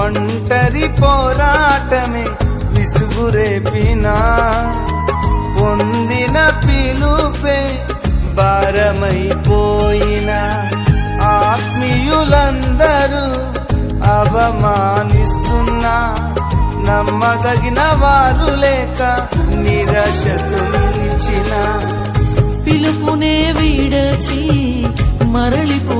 ఒంటరి పోరాటమే విసుగురేపినా పొందిన పిలుపే భారమైపోయిన. ఆత్మీయులందరూ అవమానిస్తున్నా. నమ్మదగిన వారు లేక నిరాశతో పిలుపునే వీడచి మరలిపోకుమా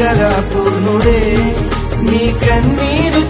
కనికర పూర్ణుడే నీ కన్నీరు